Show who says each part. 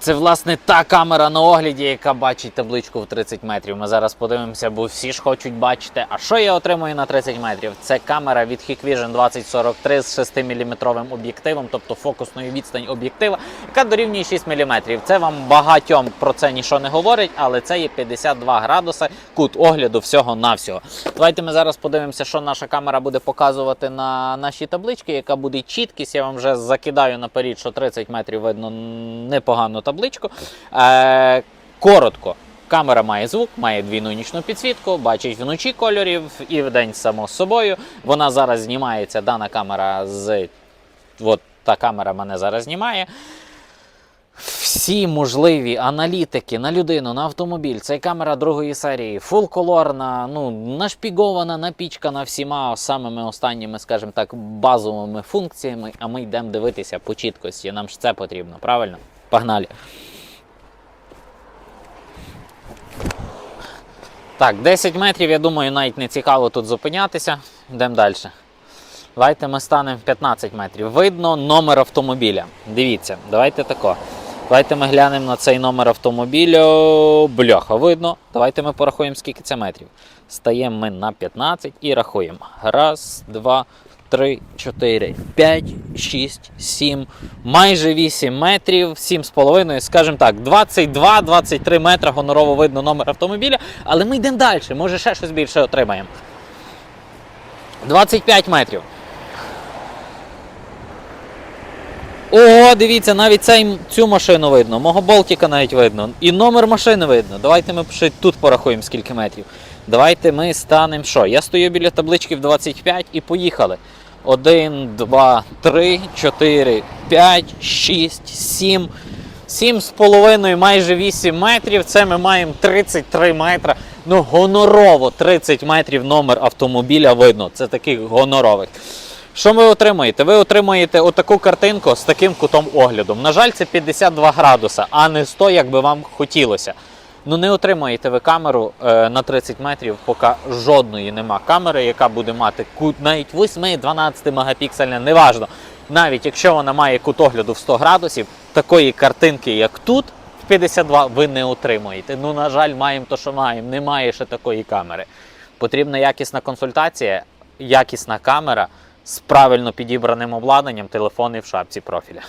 Speaker 1: Це власне та камера на огляді, яка бачить табличку в 30 метрів. Ми зараз подивимося, бо всі ж хочуть бачити. А що я отримую на 30 метрів? Це камера від Hikvision 2043 з 6-мм об'єктивом, тобто фокусною відстань об'єктива, яка дорівнює 6 мм. Це вам багатьом про це нічого не говорить, але це є 52 градуси кут огляду всього-навсього. Давайте ми зараз подивимося, що наша камера буде показувати на нашій табличці, яка буде чіткість. Я вам вже закидаю наперед, що 30 метрів видно непогану табличку. Е, коротко. Камера має звук, має двійну нічну підсвітку, бачить вночі кольорів і вдень само собою. Вона зараз знімається, дана камера з. От та камера мене зараз знімає. Всі можливі аналітики на людину, на автомобіль. Це камера другої серії, фулколорна, ну, нашпігована, напічкана всіма самими останніми, скажімо так, базовими функціями. А ми йдемо дивитися по чіткості. Нам ж це потрібно, правильно? Погнали. Так, 10 метрів, я думаю, навіть не цікаво тут зупинятися. Йдемо далі. Давайте ми станемо 15 метрів. Видно номер автомобіля. Дивіться, давайте тако. Давайте ми глянемо на цей номер автомобіля. Бляха, видно. Давайте ми порахуємо, скільки це метрів. Стаємо ми на 15 і рахуємо. Раз, два, три, чотири, п'ять, шість, сім, майже 8 метрів, сім з половиною, скажімо так, 22-23 метри гонорово видно номер автомобіля, але ми йдемо далі, може ще щось більше отримаємо. 25 метрів. О, дивіться, навіть цей, цю машину видно, мого болтика навіть видно. І номер машини видно. Давайте ми ще тут порахуємо, скільки метрів. Давайте ми станемо що? Я стою біля таблички в 25 і поїхали. 1, 2, 3, 4, 5, 6, 7. 7 з половиною, майже 8 метрів. Це ми маємо 33 метри. Ну, гонорово 30 метрів номер автомобіля видно. Це таких гонорових. Що ви отримуєте? Ви отримуєте отаку картинку з таким кутом огляду. На жаль, це 52 градуса, а не 100, як би вам хотілося. Ну не отримаєте ви камеру е, на 30 метрів, поки жодної нема камери, яка буде мати кут навіть 8-12 мегапіксельна, неважно. Навіть якщо вона має кут огляду в 100 градусів, такої картинки, як тут, в 52, ви не отримаєте. Ну, на жаль, маємо то, що маємо. Немає ще такої камери. Потрібна якісна консультація, якісна камера з правильно підібраним обладнанням, телефони в шапці профіля.